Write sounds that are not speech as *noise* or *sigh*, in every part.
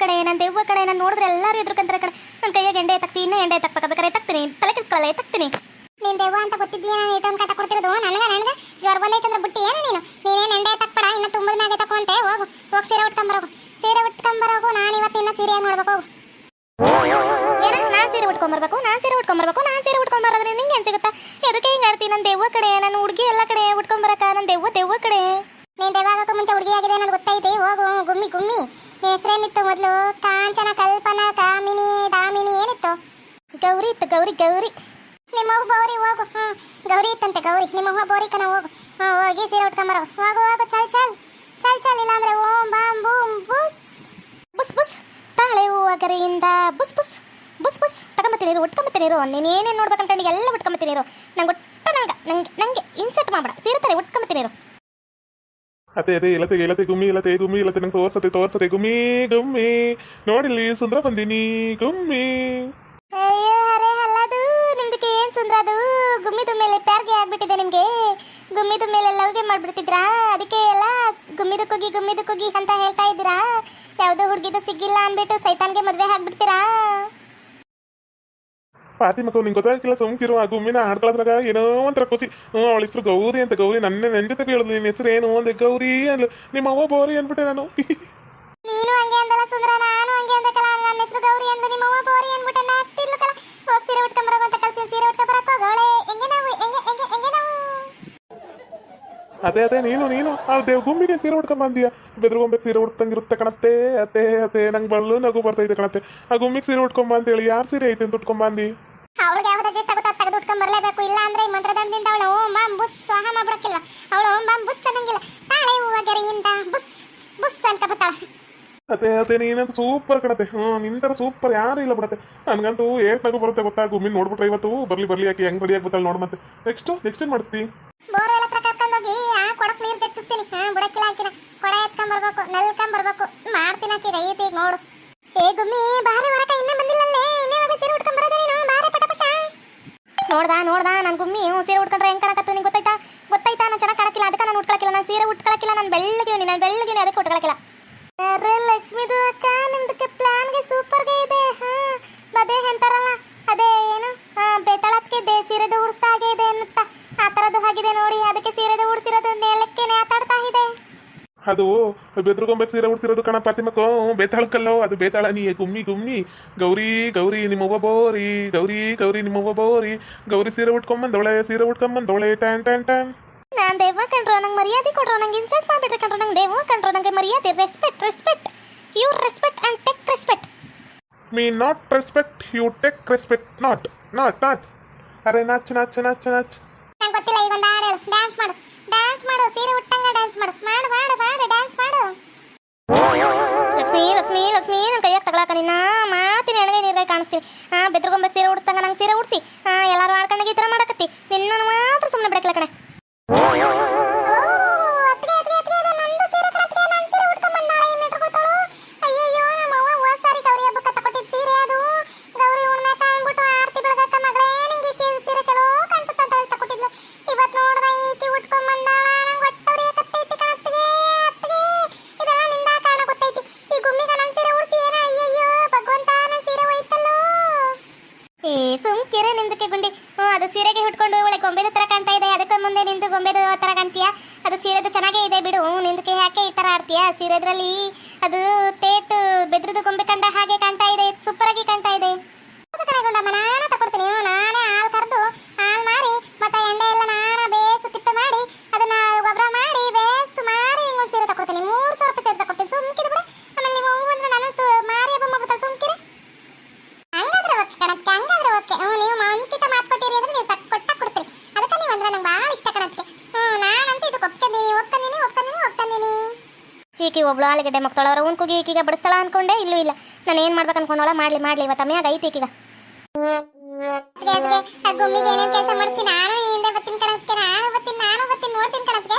ಕಡೆ ನನ್ನ ದೆವ್ವ ಕಡೆ ನಾನು ನೋಡಿದ್ರೆ ಎಲ್ಲರೂ ಎದುರ್ಕಂತಾರೆ ಕಡೆ ನನ್ನ ಕೈಯಾಗ ಎಂಡೆ ತಕ್ಕ ಇನ್ನೂ ಎಂಡೆ ತಕ್ಬೇಕಾದ್ರೆ ತಕ್ತೀನಿ ತಲೆ ಕೆಡಿಸ್ಕೊಳ್ಳಲ್ಲ ತಕ್ತೀನಿ ನೀನ್ ದೆವ್ವ ಅಂತ ಗೊತ್ತಿದ್ದೀಯ? ನಾನು ಇಟ್ಟೊಂದು ಕಾಟ ಕೊಡ್ತಿರೋದು? ನನಗೆ ನನಗೆ? ಜ್ವರ ಬಂದೈತಂದ್ರೆ ಬಿಟ್ಟು ಏನು ನೀನು? ನೀನೇನು ಎಂಡೆ ತಕ್ಬೇಡ ಇನ್ನು ತುಂಬದ ಮ್ಯಾಗೆ ತಕೊಂತೆ ಹೋಗು ಹೋಗಿ ಸೀರೆ ಉಟ್ಕೊಂಬರೋಗು ಸೀರೆ ಉಟ್ಕೊಂಬರೋಗು ನಾನು ಇವತ್ತು ಇನ್ನ ಸೀರೆ ನೋಡ್ಬೇಕು ಹೋಗು. ನಾನು ಸೀರೆ ಉಟ್ಕೊಂಬರ್ಬೇಕು ನಾನು ಸೀರೆ ಉಟ್ಕೊಂಬರ್ಬೇಕು ನಾನು ಸೀರೆ ಉಟ್ಕೊಂಬರೋದ್ರೆ ನಿಂಗೆ ಏನು ಸಿಗುತ್ತಾ? ಎದಕ್ಕೆ ಹಿಂಗೆ ಆಡ್ತೀನಿ ನನ್ನ ದೆವ್ವ ಕಡೆ? ನನ್ನ ಹುಡುಗಿ ಎಲ್ಲ ಕಡೆ ಉಟ್ಕೊಂಬರಕ ನನ್ನ ದೆವ್ವ ದೆವ್ವ ಕಡೆ? ನೀನ್ ದೆವ್ವಾಗಕ್ಕೂ ಮುಂಚೆ ಹುಡುಗಿ ಆಗಿದೆ ನನಗೆ ಗೊತ್ತೈತಿ. ಹೋಗು, ಗುಮ್ಮಿ ಗುಮ್ಮಿ. ಹೆಸರೇನಿತ್ತು ಮೊದಲು? ಕಾಂಚನ ಕಲ್ಪನಾ, ಕಾಮಿನಿ, ದಾಮಿನಿ ಏನಿತ್ತು? ಗೌರಿ ಇತ್ತು, ಗೌರಿ ಗೌರಿ. ನಿಮ್ಮ ಬೋರಿ, ಹೋಗು. ಹ್ಞೂ ಗೌರಿ ಇತ್ತಂತೆ, ಗೌರಿ. ನಿಮ್ಮ ಅವ್ವ ಬೋರಿ ಕಣ, ಹೋಗು. ಹ್ಞೂ ಹೋಗಿ ಸೀರೆ ಉಟ್ಕೊಂಬರೋ. ಹೋಗು ಹೋಗು, ಚಲ್ ಚಲ್. ಚಲ್ ಚಲ್, ಇಲ್ಲಾಂದ್ರೆ ಓಂ, ಬಾಂ ಬೂಮ್ ಬುಸ್. ಬುಸ್ ಬುಸ್. ತಾಳೆ ಹೂವಗರೆಯಿಂದ ಬುಸ್ ಬುಸ್. ಬುಸ್ ಬುಸ್. ತಗೊಂಬತ್ತೀನಿರು ಉಟ್ಕೊಂಬತ್ತೀನಿರು ನೀನು ಏನೇನು ನೋಡ್ಬೇಕಂತ ಎಲ್ಲ ಉಟ್ಕೊಂಬತ್ತೀನಿರು ನಂಗೆ ಒಟ್ಟ ನಂಗೆ ನಂಗೆ ನಂಗೆ ಇನ್ಸರ್ಟ್ ಮಾಡ್ಬೇಡ. ಸೀರೆ ತಾರೆ ಉಟ್ಕೊಂಬತ್ತೀನಿ ಅತೆ ಅದೇ, ಇಲ್ಲತೆ ಇಲ್ಲತೆ, ಗುಮ್ಮಿ ಇಲ್ಲತೆ ಗುಮ್ಮಿ, ಇಲ್ಲತೆ, ನಂಗೆ ತೋರ್ಸತೆ ತೋರ್ಸತೆ ಗುಮ್ಮಿ ಗುಮ್ಮಿ. ನೋಡಿಲ್ಲಿ ಸುಂದರ ಬಂದಿನಿ ಗುಮ್ಮಿ. ಅಯ್ಯೋ, ಅರೆ, ಅಲ್ಲದು ನಿಮ್ದಕ್ಕೆ ಏನು ಸುಂದ್ರ ಅದು? ಗುಮ್ಮಿದ ಮೇಲೆ ಪ್ಯಾರ್ಗೆ ಆಗ್ಬಿಟ್ಟಿದೆ ನಿಮಗೆ. ಗುಮ್ಮಿದ ಮೇಲೆ ಲವ್ಗೆ ಮಾಡ್ಬಿಡ್ತಿದ್ರಾ? ಅದಕ್ಕೆ ಎಲ್ಲ ಗುಮ್ಮಿದ ಕುಗಿ ಗುಮ್ಮಿದ ಕುಗಿ ಅಂತ ಹೇಳ್ತಾ ಇದ್ದೀರಾ? ಯಾವುದೋ ಹುಡುಗಿದು ಸಿಗ್ಗಿಲ್ಲ ಅಂದ್ಬಿಟ್ಟು ಸೈತಾನ್ಗೆ ಮದುವೆ ಆಗ್ಬಿಡ್ತೀರಾ? ಪಾತಿ ಮಕ್ಕಳು ನಿಂಗೆ ಗೊತ್ತಾಗಿಲ್ಲ ಸುಮ್ಕಿರು ಆ ಗುಮ್ಮಿನ ಹಾಡ್ಕೊಳ್ಳೋದ್ರಾಗ ಏನೋ ಒಂಥರ ಖುಷಿ. ಹ್ಞೂ, ಅವಳ ಹೆಸರು ಗೌರಿ ಅಂತ ಗೌರಿ, ನನ್ನ ನನ್ನ ಜೊತೆ ಹೇಳೋದು ನಿನ್ನ ಹೆಸರು ಏನು ಅಂದೆ ಗೌರಿ ಅಲ್ಲ ನಿಮ್ಮ ಅವ್ವ ಬೋರಿ ಅಂದ್ಬಿಟ್ಟೆ ನಾನು. ನೀನು ಹಂಗೆ ಅಂದಲ್ಲ ಸೀರೆ ಅಂತ ಕಲ್ಸಿ ಸೀರೆ ಉಟ್ಕೊಂಬರಕ್ಕೆ ಹೋಗವಳೆ ಹೆಂಗೆ ನಾವು, ಹೆಂಗೆ ಹೆಂಗೆ ಅದೇ ಅದೇ ನೀನು ನೀನು. ಆ ದೇವ್ ಗುಮ್ಮಿಗೆ ಸೀರೆ ಬಂದಿಯಾ? ಬಂದೀಯ ಬೆದ್ರಗೊಂಬೇಕು ಸೀರೆ ಉಡ್ತಂಗಿರುತ್ತೆ ಕಣತ್ತೆ ಅತ್ತೆ ಅತ್ತೆ. ನಂಗೆ ಬಳ್ಳು ನಗು ಬರ್ತೈತೆ ಕಣತ್ತೆ. ಆ ಗುಂಬಿಗೆ ಸೀರೆ ಉಟ್ಕೊಂಬ ಅಂತೇಳಿ ಯಾರು ಸೀರೆ ಐತೆ ಅಂತ ಉಟ್ಕೊಂಬಂದಿ ಅವಳಿಗೆ ಯಾವ್ದು ಅಡ್ಜಸ್ಟ್ ಆಗುತ್ತೋ ಅದು ತೆಗೆದು ಉಟ್ಕೊಂಡ್ ಬರಲೇಬೇಕು. ಇಲ್ಲ ಅಂದ್ರೆ ಈ ಮಂತ್ರದಂಡದಿಂದ ಅವಳು ಓಂ ಬಾಂ ಬುಸ್ ಸ್ವಾಹ ಮಾಡ್ಬಿಡಕ್ಕಿಲ್ಲ ಅವಳು ಓಂ ಬಾಂ ಬುಸ್ ಅನ್ನಂಗಿಲ್ಲ. ತಾಳೆ ಹೂವ ಗೆರೆಯಿಂದ ಬುಸ್ ಬುಸ್ ಅಂತ ಬರ್ತಾಳೆ. ಅದೇ ಅದೇ ನೀನಂತ ಸೂಪರ್ ಕಣತೆ ಹ್ಞೂ ನಿಂತರ ಸೂಪರ್ ಯಾರು ಇಲ್ಲ ಬಿಡತ್ತೆ. ನನಗಂತೂ ಏಟ್ ನಗು ಬರುತ್ತೆ ಗೊತ್ತಾ? ಗುಮ್ಮಿ ನೋಡ್ಬಿಟ್ರೆ ಇವತ್ತು ಬರ್ಲಿ ಬರ್ಲಿ ಯಾಕೆ ಹೆಂಗ್ ರೆಡಿ ಆಗ್ಬಿಟ್ಟಲ್ಲ ನೋಡ್ ಮತ್ತೆ. ನೆಕ್ಸ್ಟ್ ನೆಕ್ಸ್ಟ್ ಏನ್ ಮಾಡಿಸ್ತಿ? ಹತ್ರ ಕರ್ಕೊಂಡೋಗಿ ಆ ಕೊಡಕ್ ನೀರ್ ಜಗ್ಗಿಸ್ತೀನಿ ಹಾ, ಬುಡಕ್ಕಿಲ್ಲ ಹಾಕಿನ. ಕೊಡ ಎತ್ಕೊಂಡ್ ಬರ್ಬೇಕು ನಲ್ಕೊಂಡ್ ಬರ್ಬೇಕು. ಮಾಡ್ತೀನಿ ಹಾಕಿ ಈಗ ನೋಡು. ಏ ಗುಮ್ಮಿ, ಬಾರಿ ವರಕ ಇನ್ನ ಬಂದಿಲ್ಲಲ್ಲೇ. ಇನ್ನೇ ಇವಾಗ ಸೀರೆ ಉಟ್ಕೊಂಡ್ ಬರೋದೇ ನೀನು? ಬಾರಿ ಪಟ ಪಟ. ನೋಡ್ದಾ ನೋಡ್ದಾ, ನನ್ ಗುಮ್ಮಿ, ಹ್ಞೂ, ಸೀರೆ ಉಟ್ಕೊಂಡ್ರೆ ಹೆಂಗ್ ಕಾಣಕತ್ತು ನಿಂಗೆ ಗೊತ್ತಾಯ್ತಾ? ಗೊತ್ತಾಯ್ತಾ, ನಾನು ಚೆನ್ನಾಗಿ ಕಾಣಕ್ಕಿಲ್ಲ ಅದಕ್ಕೆ ನಾನು ಉಟ್ಕೊಳಕಿಲ್ಲ. ನಾನು ಸೀರೆ ಉಟ್ಕೊಳಕಿಲ್ಲ, ನಾನು ಬೆಳ್ಳಗಿವ್ನಿ ನಾನು ಬೆಳ್ಳಗಿವ್ನಿ ಅದಕ್ಕೆ ಉಟ್ಕೊಳಕಿಲ್ಲ. ಅರೆ ಲಕ್ಷ್ಮಿದು ಅಕ್ಕ ನಿಮ್ದಕ್ಕೆ ಪ್ಲಾನ್ಗೆ ಸೂಪರ್ಗೆ ಇದೆ. ಹಾ ಅದೇ ಅಂತಾರಲ್ಲ ಅದೇ ಏನು? ಇದೆ, ಸೀರೆದು ಉಡಿಸ್ತಾ ಹಾಗೆ ಇದೆ ಅನ್ನುತ್ತಾ ಆ ಥರದ್ದು ಆಗಿದೆ ನೋಡಿ, ಅದಕ್ಕೆ ಸೀರೆದು ಉಡಿಸಿರೋದು ಮೇಲಕ್ಕೆ ನೇತಾಡ್ತಾ ಇದೆ ಅದು ಬೆದ್ರುಗೊಂಬೇಕು ಸೀರೆ ಉಡ್ಸಿರೋದು ಕಣ ಪಾತಿಮಕ್ಕೋ ಬೇತಾಳಕ್ಕಲ್ಲೋ ಅದು ಬೇತಾಳ ನೀ ಗುಮ್ಮಿ ಗುಮ್ಮಿ. ಗೌರಿ ಗೌರಿ ನಿಮ್ಮವ ಬೋರಿ. ಗೌರಿ ಗೌರಿ ನಿಮ್ಮವ್ವ ಬೋರಿ. ಗೌರಿ ಸೀರೆ ಉಟ್ಕೊಂಬಂದವಳೆ ಸೀರೆ ಉಟ್ಕೊಂಬಂದವಳೆ ಟ್ಯಾನ್ ಟ್ಯಾನ್ ಟ್ಯಾನ್. ನಾನು ದೇವ ಕಂಡ್ರೋ ನಂಗೆ ಮರ್ಯಾದೆ ಕೊಡ್ರೋ ನಂಗೆ ಇನ್ಸಲ್ಟ್ ಮಾಡಿಬಿಟ್ರೆ ಕಂಡ್ರೋ ನಂಗೆ ದೇವ ಕಂಡ್ರೋ ನಂಗೆ ಮರ್ಯಾದೆ respect respect you respect and take respect me not respect you take respect not not not ಅರೆ ನಾಚ್ ನಾಚ್ ನಾಚ್ ನಾಚ್. ಗೊತ್ತಿಲ್ಲ, ಈಗ ಒಂದು ಹಾಡು ಹೇಳು. ಡ್ಯಾನ್ಸ್ ಮಾಡು. ಡ್ಯಾನ್ಸ್ ಮಾಡು, ಸೀರೆ ಉಟ್ಟಂಗ ಡ್ಯಾನ್ಸ್ ಮಾಡು. ಮಾಡು ಮಾಡು ಮಾಡು ಡ್ಯಾನ್ಸ್ ಮಾಡು. ಲಕ್ಷ್ಮಿ ಲಕ್ಷ್ಮಿ ಲಕ್ಷ್ಮಿ ನನ್ನ ಕೈಯಾಗ ತಗೊಳಕ ನಿನ್ನ ಮಾತಿನ ಎಣಗೈ ನೀರಾಗಿ ಕಾಣಿಸ್ತೀನಿ ಹಾಂ ಬೆದ್ರಗೊಂಬೆ ಸೀರೆ ಉಡ್ತಂಗ ನಂಗೆ ಸೀರೆ ಉಡ್ಸಿ. ಹಾಂ ಎಲ್ಲರೂ ಆಡ್ಕೊಂಡಾಗ ಈ ಥರ ಮಾಡಕತ್ತಿ. ನಿನ್ನನ್ನು ಮಾತ್ರ ಸುಮ್ಮನೆ ಬಿಡಕ್ಲ ಕಣೆ. ಇದೆ. ಅದಕ್ಕೆ ಮುಂದೆ ನಿಂದು ಗೊಂಬೆ ಥರ ಕಾಣ್ತೀಯಾ? ಅದು ಸೀರೆದು ಚೆನ್ನಾಗೇ ಇದೆ ಬಿಡು. ನಿಂದಕ್ಕೆ ಯಾಕೆ ಈ ಥರ ಆಡ್ತೀಯ? ಸೀರೆದ್ರಲ್ಲಿ ಅದು ತೇತು ಬೆದ್ರದು ಗೊಂಬೆ ಕಂಡ ಹಾಗೆ ಕಾಣ್ತಾ ಇದೆ. ಸೂಪರ್ ಆಗಿ ಕಾಣ್ತಾ ಇದೆ. ನಾನು ಹ್ಞೂ, ನಾನೇ ಹಾಲು ಕರೆದು ಹಾಲು ಮಾರಿ ಮತ್ತೆ ಎಂಡೆ ಎಲ್ಲ ನಾನೇ ಬೇಸು ತಿಪ್ಪೆ ಮಾಡಿ ಅದನ್ನ ಗೊಬ್ಬರ ಮಾಡಿ ಬೇಸು ಮಾರಿ ನಿಂಗೊಂದು ಸೀರೆ ತಕೊಡ್ತೀನಿ ಮೂರು ಸಾವಿರ ರೂಪಾಯಿ ಸೀರೆ ತಕೊಡ್ತೀನಿ ಸುಮ್ಕಿರಿ ಬಿಡು ಆಮೇಲೆ ನೀವು ಹೂ ಅಂದ್ರೆ ನಾನು ಸು ಮಾರಿ ಹಬ್ಬ ಮಾಡ್ಬಿಡ್ತಾರೆ ಸುಮ್ಕಿರಿ ಹಂಗಾದ್ರೆ ಓಕೆ ಕಣಕ್ಕೆ ಹಂಗಾದ್ರೆ ಓಕೆ ಹ್ಞೂ ನೀವು ಮುಂಚಿತ ಮಾತು ಕೊಟ್ಟಿರಿ ಅಂದ್ರೆ ನೀವು ತಕ್ ಕೊಟ್ಟ ಕೊಡ್ತೀರಿ ಅದಕ್ಕೆ ನೀವು ಅಂದ್ರೆ ನಂಗೆ ಭಾಳ ಇಷ್ಟ ಕಣಕ್ಕೆ ಹ್ಞೂ ನಾನಂತೂ ಇದು ಒಪ್ಕೊಂಡಿನಿ ಒಪ್ಕೊಂಡಿನಿ ಒಪ್ಕೊಂಡಿನಿ ಒಪ್ಕೊಂಡಿನಿ ಈಕಿ ಒಬ್ಳು ಆಲೂಗಡ್ಡೆ ಮಕ್ತಾಳ ಅವ್ರ ಅವ್ನ ಕುಗಿ ಬಡಿಸ್ತಾಳ ಅನ್ಕೊಂಡೆ, ಇಲ್ಲೂ ಇಲ್ಲ. ನಾನು ಏನು ಮಾಡ್ಬೇಕು ಅನ್ಕೊಂಡೋಳ ಮಾಡಲಿ ಮಾಡಲಿ, ಇವತ್ತು ಅಮ್ಯಾಗ ಐತಿ ಅದ್ಕೆ ಗುಮ್ಮಿಗೆ ಏನೇನ್ ಕೆಲಸ ಮಾಡ್ತೀನಿ? ನಾನು ಹಿಂದೆ ಕಣಕ್ಕೆ, ನಾನು ನಾನು ನೋಡ್ತೀನಿ ಕಣಕ್ಕೆ.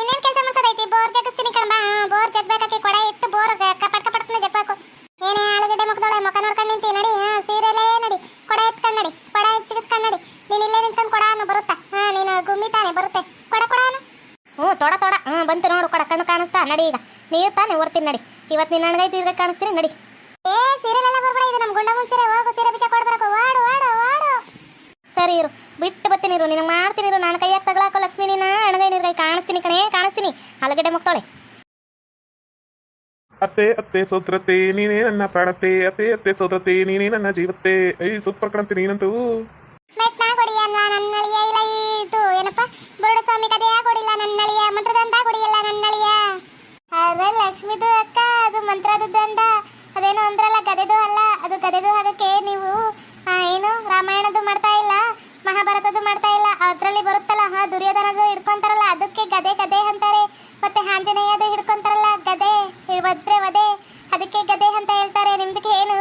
ಏನೇನ್ ಕೆಲಸ ಮಾಡ್ಸೋದೈತಿ ಬೋರ್ ಜಗಿಸ್ತೀನಿ ಕಣಮ್ಮ ಬೋರ್ ಜಗ್ಬೇಕಾಕಿ ಕೊಡ ಇಟ್ಟು ಬೋರ್ ಕಪಟ್, ಕಪಟ್ನ ಜಗ್ಬೇಕು. ಏನೇ ಆಲೂಗಡ್ಡೆ ಮುಖದೊಳೆ ಮಕ ನೋಡ್ಕೊಂಡು ನಿಂತಿ, ನಡಿ ಕೊಡ ಎತ್ಕೊಂಡ್ ನಡಿ ಕೊಡ ಎತ್ ಸಿಗಿಸ್ಕೊಂಡ್ ನಡಿ ನೀನ್ ಇಲ್ಲೇ ನಿಂತ್ಕೊಂಡು ಕೊಡ ಅನ್ನು ಬರುತ್ತಾ ಹಾ ನೀನು ಗುಮ್ಮಿ ತಾನೆ ಬರುತ್ತೆ ಕೊಡ ಕೊಡ ಅನ್ನು ಹ್ಞೂ ತೊಡ ತೊಡ ಹ್ಞೂ ಬಂತು ನೋಡು ಕೊಡ ಕಣ್ಣು ಕಾಣಿಸ್ತಾ? ನಡಿ ಈಗ. ನೀರು ತಾನೇ ಓರ್ತೀನಿ ನಡಿ. ಇವತ್ತು ನಿನ್ನ ಅಣಗೈ ತೀರ್ಗ ಕಾಣಿಸ್ತೀನಿ ನಡಿ. ಏ ಸೀರಿಯಲ್ ಎಲ್ಲ ಬರ್ಬೇಡ ಇದು ನಮ್ಮ ಗುಂಡಮ್ಮನ ಸೀರೆ ಹೋಗು ಸೀರೆ ಬಿಚ್ಚ ಕೊಡ್ಬರಕು ಓಡು ಓಡು ಓಡು. ಸರಿ ಇರು. ಬಿಟ್ಟು ಬರ್ತೀನಿ ಇರು. ನಿನಗೆ ಮಾಡ್ತೀನಿ ಇರು. ನಾನು ಕೈಯಾಗ ತಗೊಳಕೋ ಲಕ್ಷ್ಮಿ ನೀನ? ನೀರ್ಗೈ ಕಾಣಿಸ್ತೀನಿ ಕಣೇ ಕಾಣಿಸ್ತೀನಿ. ಅಳಗಡೆ ಮುಕ್ತಾಳೆ. ಅತ್ತೆ ಅತ್ತೆ ಸೋತ್ರತೆ ನೀನೇ ನನ್ನ ಪ್ರಾಣತೆ ಅತ್ತೆ ಅತ್ತೆ ಸೋತ್ರತೆ ನೀನೇ ನನ್ನ ಜೀವತ್ತೆ. I super ಕಣಂತೆ ನೀನಂತೂ. ಮೆಟ್ನ ಕೊಡಿಯಲ್ಲ ನನ್ನಳಿಯ ಇಲ್ಲ ಇದು ಏನಪ್ಪ? ಬುರುಡ ಸ್ವಾಮಿ ಕಥೆಯ ಕೊಡಿಲ್ಲ, ನನ್ನಳಿಯ. ಮಂತ್ರದಂಡ ಕೊಡಿಯಲ್ಲ, ನನ್ನಳಿಯ. ಅದೇ ಲಕ್ಷ್ಮಿದು ಅಕ್ಕ, ಅದು ಮಂತ್ರದ ದಂಡ. ಅದೇನೋ ಅಂದ್ರಲ್ಲ ಗದೆದು ಅಲ್ಲ. ಅದು ಗದೆದು ಅದಕ್ಕೆ ನೀವು ಏನು ರಾಮಾಯಣದು ಮಾಡ್ತಾ ಇಲ್ಲ, ಮಹಾಭಾರತದ್ದು ಮಾಡ್ತಾ ಇಲ್ಲ. ಅದರಲ್ಲಿ ಬರುತ್ತಲ್ಲ, ಹಾ ದುರ್ಯೋಧನದು ಹಿಡ್ಕೊಂತಾರಲ್ಲ, ಅದಕ್ಕೆ ಗದೆ ಗದೆ ಅಂತಾರೆ. ಮತ್ತೆ ಆಂಜನೇಯದು ಹಿಡ್ಕೊಂತಾರಲ್ಲ, ಗದೆ ವದ್ರೆ ವದೆ. ಅದಕ್ಕೆ ಗದೆ ಅಂತ ಹೇಳ್ತಾರೆ. ನಿಮ್ದಕ್ಕೆ ಏನು?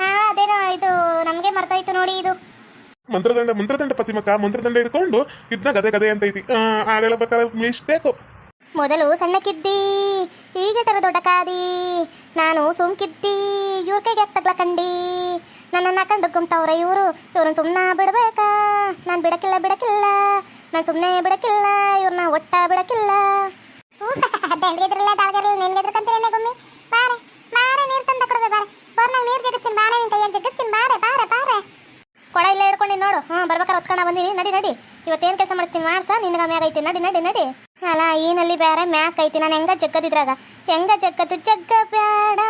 ಹಾ ಅದೇನೋ ಇದು, ನಮಗೆ ಮರ್ತೋಯ್ತು ನೋಡಿ ಇದು. ಮಂತ್ರದಂಡ ಮಂತ್ರದಂಡ ಪ್ರತಿಮಕ ಮಂತ್ರದಂಡ ಹಿಡ್ಕೊಂಡು ಇದನ್ನ ಗದೆ ಗದೆ ಅಂತ ಐತಿ. ಆ ಪ್ರಕಾರ ಮಿಸ್ಟೇಕು ಮೊದಲು ಸಣ್ಣಕ್ಕಿದ್ದಿ ಈಗ ತರ ದೊಡ್ಡ ಕಾದಿ ನಾನು ಸುಮ್ಕಿದ್ದಿ, ಇವ್ರ ಕೈಗೆ ತಗ್ಲ ಕಂಡಿ. ನನ್ನನ್ನು ಕಂಡು ಗುಮ್ತವ್ರ ಇವರು, ಇವ್ರನ್ನ ಸುಮ್ಮನೆ ಬಿಡಬೇಕಾ? ನಾನು ಬಿಡಕಿಲ್ಲ ಬಿಡಕಿಲ್ಲ ನಾನು ಸುಮ್ಮನೆ ಬಿಡಕಿಲ್ಲ ಇವ್ರನ್ನ ಒಟ್ಟ *laughs* ಎದ್ರಕಂತೀರೇನೆ ಗುಮ್ಮಿ. ಬಾರೆ ಬಾರೆ, ನೀರು ತಂದ ಕೊಡ್ಬೇ, ಬಾರೆ. ಬೋರ್ನಾಗ ನೀರು ಜಗಿಸ್ತೀನಿ, ಬಾರೆ ಜಗಿಸ್ತೀನಿ, ಬಾರೆ ಬಾರೆ ಬಾರೆ. ಕೊಡ ಇಲ್ಲ ಹಿಡ್ಕೊಂಡು ನೋಡು. ಹ್ಞೂ ಬರ್ಬೇಕಾರೆ ಹೊತ್ಕೊಂಡ ಬಂದೀನಿ. ನಡಿ ನಡಿ. ಇವತ್ತೇನು ಕೆಲಸ ಮಾಡ್ತೀನಿ ಮಾಡ್ಸ ನಿನ್ಗ ಮ್ಯಾಗ ಐತಿ. ನಡಿ ನಡಿ ನಡಿ. ಅಲ್ಲ ಈನಲ್ಲಿ ಬೇರೆ ಮ್ಯಾಕ್ ಐತಿ. ನಾನು ಹೆಂಗ ಜಗ್ಗದಿದ್ರಾಗ? ಹೆಂಗ ಜಗ್ಗದು? ಜಗ್ಗ ಬೇಡ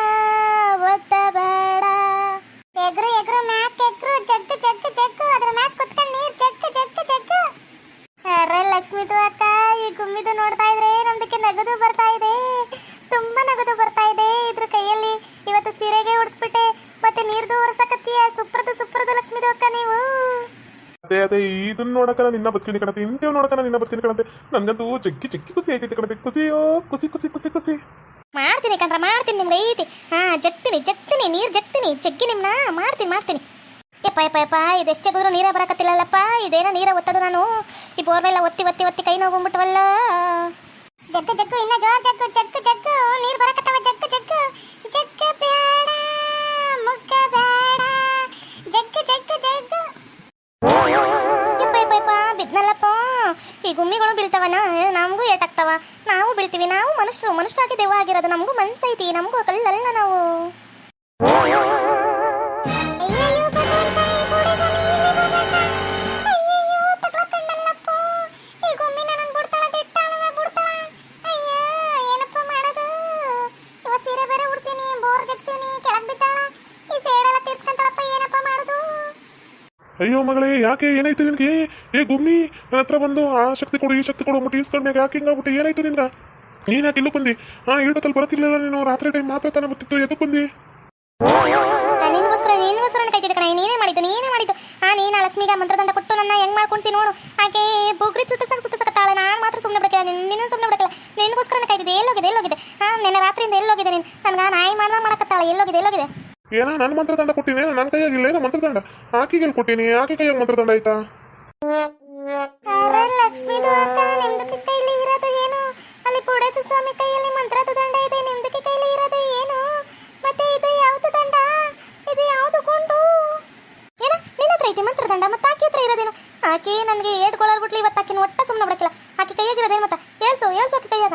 ಒತ್ತ ಬೇಡ ಎಗ್ರು ಎಗ್ರು, ಮ್ಯಾಕ್ ಎಗ್ರು. ಜಗ್ಗ ಜಗ್ಗ ಜಗ್ಗ. ಅದ್ರ ಮ್ಯಾಕ್ ಕುತ್ಕೊಂಡು ನೀರು. ಜಗ್ಗ ಜಗ್ಗ ಜಗ್ಗ. ಅರೆ ಲಕ್ಷ್ಮಿದು ಅಕ್ಕ, ಈ ಗುಮ್ಮಿದು ನೋಡ್ತಾ ಇದ್ರೆ, ನಮ್ದಕ್ಕೆ ನಗದು ಬರ್ತಾ ಇದೆ. ಅದೇ ಅದೇ ಇದನ್ನ ನೋಡಕನ ನಿನ್ನ ಬದುಕಿನ ಕಣತೆ ಇಂತೇವ್ ನೋಡಕನ ನಿನ್ನ ಬದುಕಿನ ಕಣತೆ. ನನ್ಗಂತೂ ಜಗ್ಗಿ ಜಗ್ಗಿ ಖುಷಿ ಆಯ್ತೈತೆ ಕಣತೆ. ಖುಷಿಯೋ ಖುಷಿ ಖುಷಿ ಖುಷಿ ಖುಷಿ. ಮಾಡ್ತೀನಿ ಕಣ್ರ ಮಾಡ್ತೀನಿ ನಿಮ್ಗೆ ಐತಿ ಹಾ ಜಗ್ತೀನಿ ಜಗ್ತೀನಿ ನೀರು ಜಗ್ತೀನಿ ಜಗ್ಗಿ ನಿಮ್ನ. ಮಾಡ್ತೀನಿ ಮಾಡ್ತೀನಿ. ಯಪ್ಪ ಯಪ್ಪ ಯಪ್ಪ ಇದೆಷ್ಟು ಜಗಿದ್ರು ನೀರೇ ಬರಕತ್ತಿಲ್ಲಲ್ಲಪ್ಪ. ಇದೇನೋ ನೀರ ಒತ್ತದು ನಾನು? ಈ ಬೋರ್ವೆಲ್ಲ ಒತ್ತಿ ಒತ್ತಿ ಒತ್ತಿ ಕೈ ನೋವು ಬಂದ್ಬಿಟ್ಟವಲ್ಲ ಜಗ್ಗು ಜಗ್ಗು ಇನ್ನ ಜೋರ್ ಜಗ್ಗು ಜಗ್ಗು ಜಗ್ಗು. ನೀರು ಬರಕತ್ತವ ಜಗ್ಗು ಜಗ್ಗು. ಜಗ್ಗು ಬೇಡ ಮುಗ್ಗ ಬೇಡ. ಈ ಗುಮ್ಮಿಗಳು ಬೀಳ್ತಾವನ? ನಮಗೂ ಏಟಾಗ್ತಾವ. ನಾವು ಬೀಳ್ತೀವಿ, ನಾವು ಮನುಷ್ಯರು, ಮನುಷ್ಯರಾಗಿ ದೇವ ಆಗಿರೋದು. ನಮಗೂ ಮನ್ಸೈತಿ, ನಮಗೂ ಕಲ್ಲಲ್ಲ ನಾವು. ಅಯ್ಯೋ ಮಗಳೇ, ಯಾಕೆ ಏನಾಯ್ತು ನಿನ್ಗೆ? ಏ ಗುಮ್ಮಿ, ನನ್ನ ಹತ್ರ ಬಂದು ಆ ಶಕ್ತಿ ಕೊಡು, ಈ ಶಕ್ತಿ ಕೊಡು ಮುಟ್ಟಿ ಇಸ್ಕೊಂಡ್ಮ್ಯಾಗ ಯಾಕೆ ಹಿಂಗಾಗ್ಬಿಟ್ಟು ಏನಾಯ್ತು ನಿನ್ನ ನೀನ್ ಯಾಕೆ ಇಲ್ಲೂ ಬಂದಿ? ಹಾ ಈಟೊತ್ತಲ್ಲಿ ಬರಕ್ಕಿಲ್ಲ ನೀನು, ರಾತ್ರಿ ಟೈಮ್ ಮಾತ್ರ ತಾನೇ ಬರ್ತಿತ್ತು ಎದಕ್ಕೆ ಬಂದಿ? ನಾನು ನಿನ್ಗೋಸ್ಕರ ನಿನ್ಗೋಸ್ಕರ ಕಾಯ್ತಿದ್ದೆ ಕಣ, ನೀನೇ ಮಾಡಿದ್ದು ನೀನೇ ಮಾಡಿದ್ದು. ಆ, ನೀನು ಲಕ್ಷ್ಮಿಗ ಮಂತ್ರದಂಡ ಕೊಟ್ಟು ನನ್ನ ಹೆಂಗ್ ಮಾಡ್ಕೊಂಡ್ಸಿ ನೋಡು. ಆಕೆ ಬುಗ್ರಿ ಸುತ್ತ ಸುತ್ತಸಕತ್ತಾಳೆ, ನಾನು ಮಾತ್ರ ಸುಮ್ಮನೆ ಬಿಡಕಿಲ್ಲ ನಿನ್ನ ಸುಮ್ಮನೆ ಬಿಡಕ್ಕಿಲ್ಲ ನಿನ್ಗೋಸ್ಕರ ಕಾಯ್ತಿದ್ದೆ ಎಲ್ಲೋಗಿದೆ ಎಲ್ಲೋಗಿದೆ. ಹಾ ನೆನ್ನೆ ರಾತ್ರಿಯಿಂದ ಎಲ್ಲೋಗಿದೆ ನೀನು. ನನ್ಗೆ ನಾಯಿ ಮಾಡ್ದ ಮಾಡಕತ್ತಾಳೆ, ಎಲ್ಲೋಗಿದೆ ಎಲ್ಲೋಗಿದೆ. ಏನ ನನ್ನ ಮಂತ್ರದಂಡ ಕೊಟ್ಟಿನಿ ನನ್ನ ಕೈಯಾಗಿಲ್ಲ ಏನೋ ಮಂತ್ರದಂಡ? ಆಕಿಗೆ ಕೊಟ್ಟಿನಿ? ಆಕೆ ಕೈಯಾಗ ಮಂತ್ರದಂಡ ಆಯ್ತಾ? ಮಂತ್ರದಂಡ ಮತ್ತೆ ಆಕೆ ಹತ್ರ ಇರೋದೇನು? ಆಕೆ ನನಗೆ ಏಟ್ಗೊಳರ್ಬಿಟ್ಲಿ ಇವತ್ತು ಆಕಿನ ಒಟ್ಟ ಸುಮ್ಮನೆ ಬಿಡಕ್ಕಿಲ್ಲ. ಆಕೆ ಕೈಯಾಗಿರೋದೇನು ಮತ್ತೆ? ಹೇಳ್ಸು ಹೇಳ್ಸು ಆಕೆ ಕೈಯಾಗ.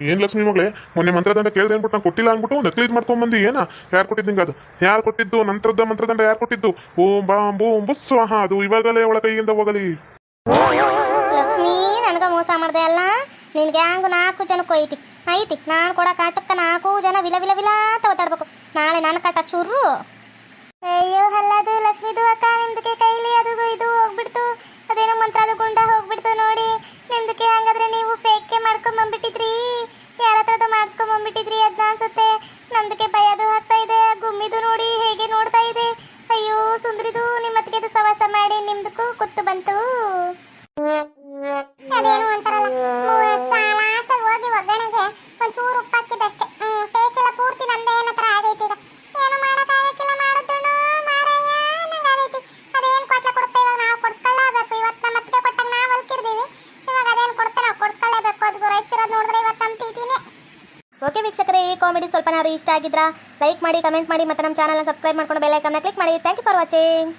ಏನ್ ಲಕ್ಷ್ಮಿ ಮಗಳೇ? ಮೊನ್ನೆ ಮಂತ್ರದಂಡ ಕೇಳ್ದೆ ಅನ್ಬಿಟ್ಟು ನಾನು ಕೊಟ್ಟಿಲ್ಲ ಅನ್ಬಿಟ್ಟು ನಕ್ಲೀಸ್ ಮಾಡ್ಕೊಂಬಂದಿ, ಏನ? ಯಾರು ಕೊಟ್ಟಿದ್ದು ನಿಂಗೆ ಅದು? ಯಾರು ಕೊಟ್ಟಿದ್ದು? ನಂತರದ ಮಂತ್ರದಂಡ ಯಾರು ಕೊಟ್ಟಿದ್ದು? ಓಂ ಬಾಂ ಬೂಂ ಬುಸ್ ಸ್ವಾಹ ಅದು ಇವಾಗಲೇ ಒಳ ಕೈಯಿಂದ ಹೋಗಲಿ. ಲಕ್ಷ್ಮಿ, ನನಗ ಮೋಸ ಮಾಡ್ದೆ ಅಲ್ಲ? ನಿನ್ಗೆ ಹ್ಯಾಂಗು ನಾಲ್ಕು ಜನಕ್ಕೆ ಐತಿ. ಐತಿ. ನಾನು ಕೊಡ ಕಾಟಕ್ಕ ನಾಲ್ಕು ಜನ ವಿಲ ವಿಲ ವಿಲ ಅಂತ ಒತ್ತಾಡ್ಬೇಕು ನಾಳೆ ನನ್ನ ಕಾಟ ಶುರು. ಅಯ್ಯೋ ಅಲ್ಲದು ಲಕ್ಷ್ಮಿದು ಅಕ್ಕ ನಿಮ್ದಕ್ಕೆ ಕೈಲಿ ಅದು ಇದು ಹೋಗ್ಬಿಡ್ತು. ಅದೇನೋ ಮಂತ್ರ ಅದು ಗುಂಡ ಹೋಗ್ಬಿಡ್ತು ನೋಡಿ. ನಿಮ್ದಕ್ಕೆ ಹಂಗಾದ್ರೆ ನೀವು ಫೇಕೆ ಮಾಡ್ಕೊಂಡ್ ಬಂದ್ಬಿಟ್ಟಿದ್ರಿ ಯಾರ ಹತ್ರ ಮಾಡಿಸ್ಕೊಂಡ್ ಬಂದ್ಬಿಟ್ಟಿದ್ರಿ ಅದ್ನ ಅನ್ಸುತ್ತೆ. ಕಾಮಿಡಿ ಸ್ವಲ್ಪನಾದ್ರು ಇಷ್ಟ ಆಗಿದ್ರಾ ಲೈಕ್ ಮಾಡಿ ಕಮೆಂಟ್ ಮಾಡಿ ಮತ್ತು ನಮ್ಮ ಚಾನಲ್ನ ಸಬ್ಸ್ಕ್ರೈಬ್ ಮಾಡ್ಕೊಂಡು ಬೆಲ್ಲೈಕನ್ನ ಕ್ಲಿಕ್ ಮಾಡಿ. Thank you for watching